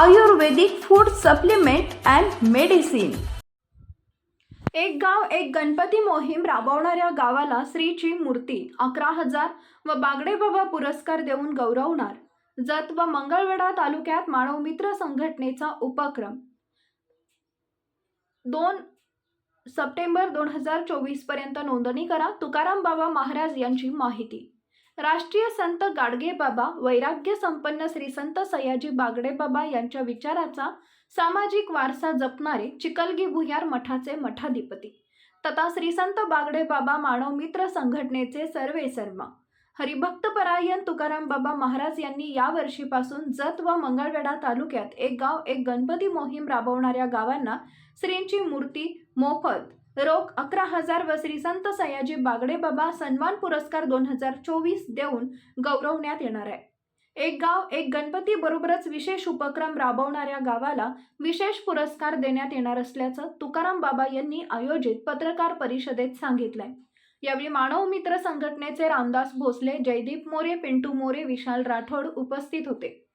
Ayurvedic food supplement and medicine. एक गाव एक गणपती मोहीम राबवणाऱ्या गावाला श्रीची मूर्ती अकरा हजार व बागडे बाबा पुरस्कार देऊन गौरवणार. जत व मंगळवेढा तालुक्यात मानव मित्र संघटनेचा उपक्रम. दोन सप्टेंबर दोन हजार चोवीसपर्यंत नोंदणी करा. तुकाराम बाबा महाराज यांची माहिती. राष्ट्रीय संत गाडगे बाबा वैराग्य संपन्न श्री संत सयाजी बागडे बाबा यांच्या विचाराचा सामाजिक वारसा जपणारे चिकलगी भुयार मठाचे मठाधिपती. तथा श्री संत बागडे बाबा मानव मित्र संघटनेचे सर्वे सर्वा हरिभक्त परायण तुकाराम बाबा महाराज यांनी या वर्षीपासून जत व मंगळवेढा तालुक्यात एक गाव एक गणपती मोहीम राबवणाऱ्या गावांना श्रींची मूर्ती मोफत रोख अकरा हजार व श्री संत सयाजी बागडे बाबा सन्मान पुरस्कार दोन हजार चोवीस देऊन गौरवण्यात येणार आहे. एक गाव एक गणपती बरोबरच विशेष उपक्रम राबवणाऱ्या गावाला विशेष पुरस्कार देण्यात येणार असल्याचं तुकाराम बाबा यांनी आयोजित पत्रकार परिषदेत सांगितलंय. यावेळी मानव मित्र संघटनेचे रामदास भोसले जयदीप मोरे पिंटू मोरे विशाल राठोड उपस्थित होते.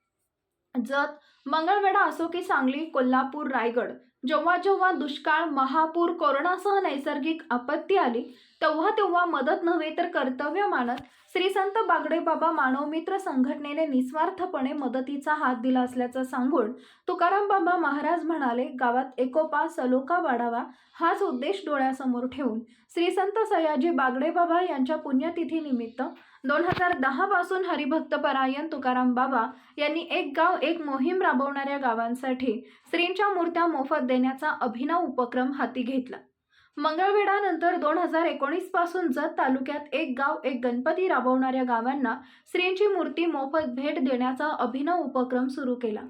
जत मंगळवेढा असो की सांगली कोल्हापूर रायगड. जेव्हा जेव्हा दुष्काळ महापूर कोरोनासह नैसर्गिक आपत्ती आली तेव्हा तेव्हा मदत नव्हे तर कर्तव्य मानत श्री संत बागडे बाबा मानवमित्र संघटनेने निस्वार्थपणे मदतीचा हात दिला असल्याचं सांगून तुकाराम बाबा महाराज म्हणाले गावात एकोपा सलोखा वाढावा हाच उद्देश डोळ्यासमोर ठेवून श्री संत सयाजी बागडे बाबा यांच्या पुण्यतिथीनिमित्त दोन हजार दहापासून हरिभक्तपरायण तुकाराम बाबा यांनी एक गाव एक मोहीम राबवणाऱ्या गावांसाठी स्त्रींच्या मूर्त्या मोफत देण्याचा अभिनव उपक्रम हाती घेतला. मंगळवेढानंतर दोन हजार एकोणीसपासून जत तालुक्यात एक गाव एक गणपती राबवणाऱ्या गावांना स्त्रींची मूर्ती मोफत भेट देण्याचा अभिनव उपक्रम सुरू केला.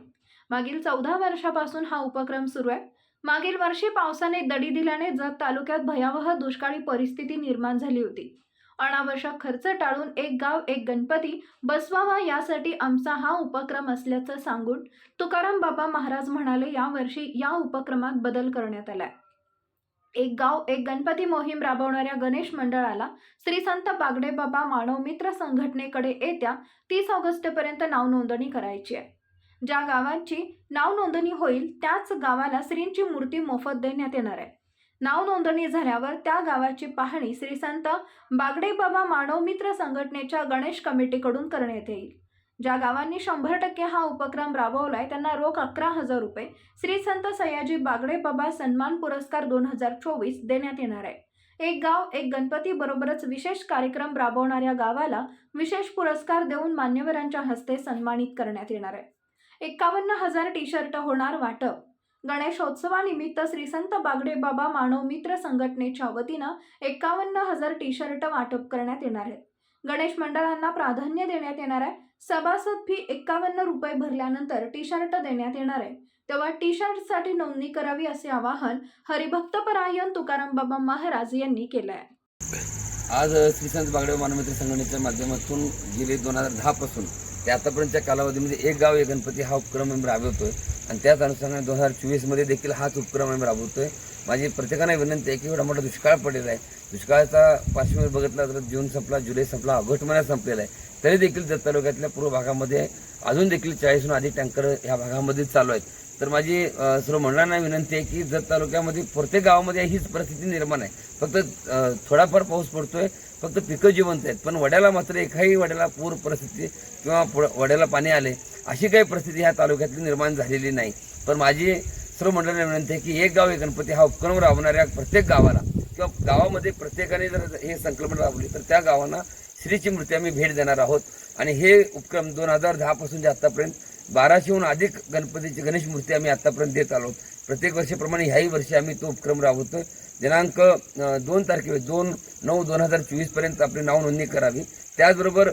मागील चौदा वर्षापासून हा उपक्रम सुरू आहे. मागील वर्षी पावसाने दडी दिल्याने जत तालुक्यात भयावह दुष्काळी परिस्थिती निर्माण झाली होती. अनावश्यक खर्च टाळून एक गाव एक गणपती बसवावा यासाठी आमचा हा उपक्रम असल्याचं सांगून तुकाराम बाबा महाराज म्हणाले यावर्षी या उपक्रमात बदल करण्यात आलाय. एक गाव एक गणपती मोहीम राबवणाऱ्या गणेश मंडळाला श्री संत बागडे बाबा मानव मित्र संघटनेकडे येत्या तीस ऑगस्टपर्यंत नाव नोंदणी करायची आहे. ज्या गावांची नाव नोंदणी होईल त्याच गावाला श्रींची मूर्ती मोफत देण्यात येणार आहे. नाव नोंदणी झाल्यावर त्या गावाची पाहणी श्री संत बागडे बाबा मानव मित्र संघटनेच्या गणेश कमिटीकडून करण्यात येईल. ज्या गावांनी शंभर टक्के हा उपक्रम राबवलाय त्यांना रोख अकरा हजार रुपये श्री संत सयाजी बागडे बाबा सन्मान पुरस्कार दोन हजार चोवीस देण्यात येणार आहे. एक गाव एक गणपती बरोबरच विशेष कार्यक्रम राबवणाऱ्या गावाला विशेष पुरस्कार देऊन मान्यवरांच्या हस्ते सन्मानित करण्यात येणार आहे. एकावन्न हजार टी शर्ट होणार वाटप. गणेशोत्सवानिमित्त श्री संत बागडे बाबा मानव मित्र संघटनेच्या वतीनं एकावन्न हजार टी शर्ट वाटप करण्यात येणार आहे गणेश मंडळांना प्राधान्य देण्यात येणार आहे. सभासद फी एकावन्न रुपये भरल्यानंतर टी शर्ट देण्यात येणार आहे. तेव्हा टी शर्टसाठी नोंदणी करावी असे आवाहन हरिभक्त परायण तुकाराम बाबा महाराज यांनी केलं आहे आज श्रीसंत बागडे मानवमित्र संघटनेच्या माध्यमातून गेले दोन हजार दहापासून ते आतापर्यंतच्या कालावधीमध्ये एक गाव एक गणपती हा उपक्रम राबवतोय. आणि त्याच अनुषंगाने दोन हजार चोवीसमध्ये देखील हाच उपक्रम आम्ही राबवतो आहे माझी प्रत्येकाने विनंती आहे की एवढा मोठा दुष्काळ पडलेला आहे. दुष्काळाचा पार्श्वभूमी बघितला तर जून संपला जुलै संपला ऑगस्ट महिन्यात संपलेला आहे. तरी देखील जत तालुक्यातल्या पूर्व भागामध्ये अजून देखील चाळीसहून अधिक टँकर ह्या भागामध्ये चालू आहेत. तर माझी सर्व मंडळांना विनंती आहे की जत तालुक्यामध्ये प्रत्येक गावामध्ये हीच परिस्थिती निर्माण आहे. फक्त थोडाफार पाऊस पडतोय फक्त पिकं जिवंत आहेत. पण वड्याला मात्र एकाही वड्याला पूर परिस्थिती किंवा पुढं- वड्याला पाणी आले अशी काही परिस्थिती ह्या तालुक्यातली निर्माण झालेली नाही. पण माझी सर्व मंडळाने विनंती आहे की एक गाव एक गणपती हा उपक्रम राबवणाऱ्या प्रत्येक गावाला किंवा गावामध्ये प्रत्येकाने जर हे संकल्पना राबवली तर त्या गावांना श्रीची मूर्ती आम्ही भेट देणार आहोत. आणि हे उपक्रम दोन हजार दहापासून जे बाराशेहून अधिक गणपतीची गणेश मूर्ती आम्ही आत्तापर्यंत देत आलो प्रत्येक वर्षीप्रमाणे ह्याही वर्षी आम्ही तो उपक्रम राबवतोय. दिनांक दोन तारखे दोन नऊ दोन हजार चोवीसपर्यंत आपली नाव नोंदणी करावी. त्याचबरोबर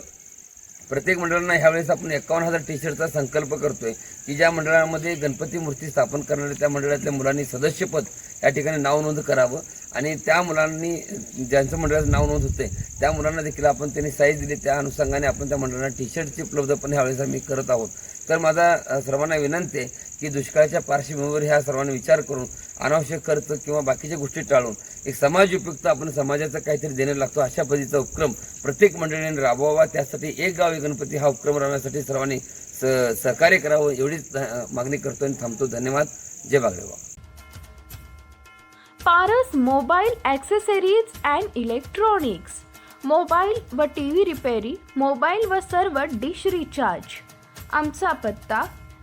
प्रत्येक मंडळांना ह्यावेळेस आपण एकावन्न हजार टी शर्टचा संकल्प करतोय की ज्या मंडळामध्ये गणपती मूर्ती स्थापन करणाऱ्या त्या मंडळातल्या मुलांनी सदस्यपद या ठिकाणी नाव नोंद करावं आणि त्या मुलांनी ज्यांचं मंडळाचं नाव नोंद होते त्या मुलांना देखील आपण त्यांनी साईज दिली. त्या अनुषंगाने आपण त्या मंडळांना टी शर्टची उपलब्ध पण ह्यावेळेस आम्ही करत आहोत. तर माझा सर्वांना विनंती आहे की दुष्काळाच्या पार्श्वभूमीवर ह्या सर्वांनी विचार करून अनावश्यक खर्च किंवा बाकीच्या गोष्टी टाळून एक समाज उपयुक्त आपण समाजाचं काहीतरी देणं लागतो अशा पद्धतीचा उपक्रम प्रत्येक मंडळीने राबवावा. त्यासाठी एक गाव एक गणपती हा उपक्रम राबवण्यासाठी सर्वांनी स- सहकार्य करावं एवढीच मागणी करतो आणि थांबतो. धन्यवाद. जय बागडेवा Paras mobile accessories and electronics. Mobile व टी व्ही रिपेरी मोबाईल व सर्व डिश रिचार्ज. आमचा पत्ता